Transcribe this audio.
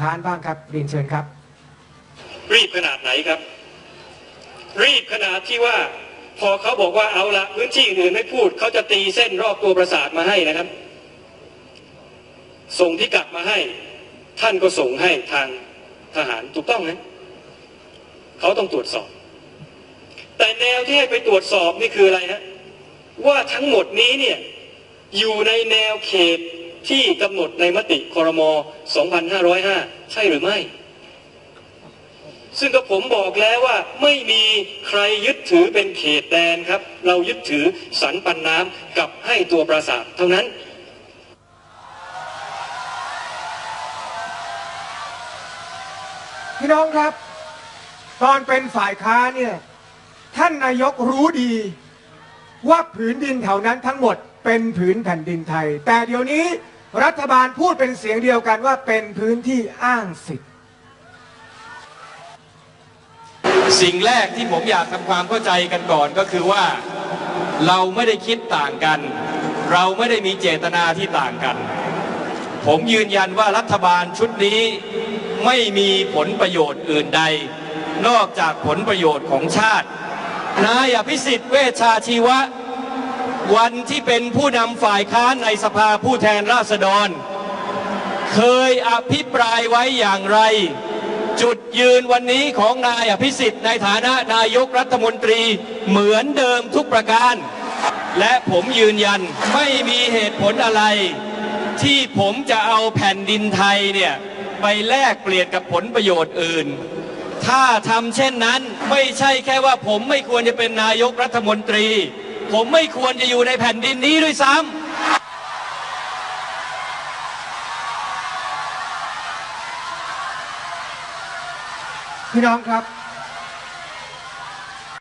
ค้านบ้างครับเรียนเชิญครับ รีบขนาดไหนครับ รีบขนาดที่ว่า พอเขาบอกว่าเอาละพื้นที่อื่นไม่พูดเขาจะตีเส้นรอบตัวปราสาทมาให้นะครับ ส่งที่กัดมาให้ ท่านก็ส่งให้ทางทหารถูกต้องไหมเขาต้องตรวจสอบ แต่แนวที่ให้ไปตรวจสอบนี่คืออะไรฮะว่าทั้งหมดนี้เนี่ยอยู่ในแนวเขต ที่กำหนดในมติคอรมอ2505 ใช่หรือไม่ ซึ่งก็ผมบอกแล้วว่าไม่มีใครยึดถือเป็นเขตแดนครับ เรายึดถือสันปันน้ำกับให้ตัวปราสาทเท่านั้นพี่น้องครับ ตอนเป็นฝ่ายค้าเนี่ย ท่านนายกรู้ดีว่าผืนดินแถวนั้นทั้งหมด เป็นผืนแผ่นดินไทย แต่เดี๋ยวนี้รัฐบาลพูดเป็นเสียงเดียวกันว่าเป็นพื้นที่อ้างสิทธิ์ สิ่งแรกที่ผมอยากทำความเข้าใจกันก่อนก็คือว่าเราไม่ได้คิดต่างกัน เราไม่ได้มีเจตนาที่ต่างกัน ผมยืนยันว่ารัฐบาลชุดนี้ไม่มีผลประโยชน์อื่นใด นอกจากผลประโยชน์ของชาติ นายอภิสิทธิ์เวชชาชีวะ วันที่เป็นผู้นำฝ่ายค้านในสภาผู้แทนราษฎร เคยอภิปรายไว้อย่างไร จุดยืนวันนี้ของนายอภิสิทธิ์ในฐานะนายกรัฐมนตรีเหมือนเดิมทุกประการ และผมยืนยันไม่มีเหตุผลอะไร ที่ผมจะเอาแผ่นดินไทยเนี่ยไปแลกเปลี่ยนกับผลประโยชน์อื่น ถ้าทำเช่นนั้นไม่ใช่แค่ว่าผมไม่ควรจะเป็นนายกรัฐมนตรี ผมไม่ควรจะอยู่ในแผ่นดินนี้ด้วยซ้ำพี่น้องครับ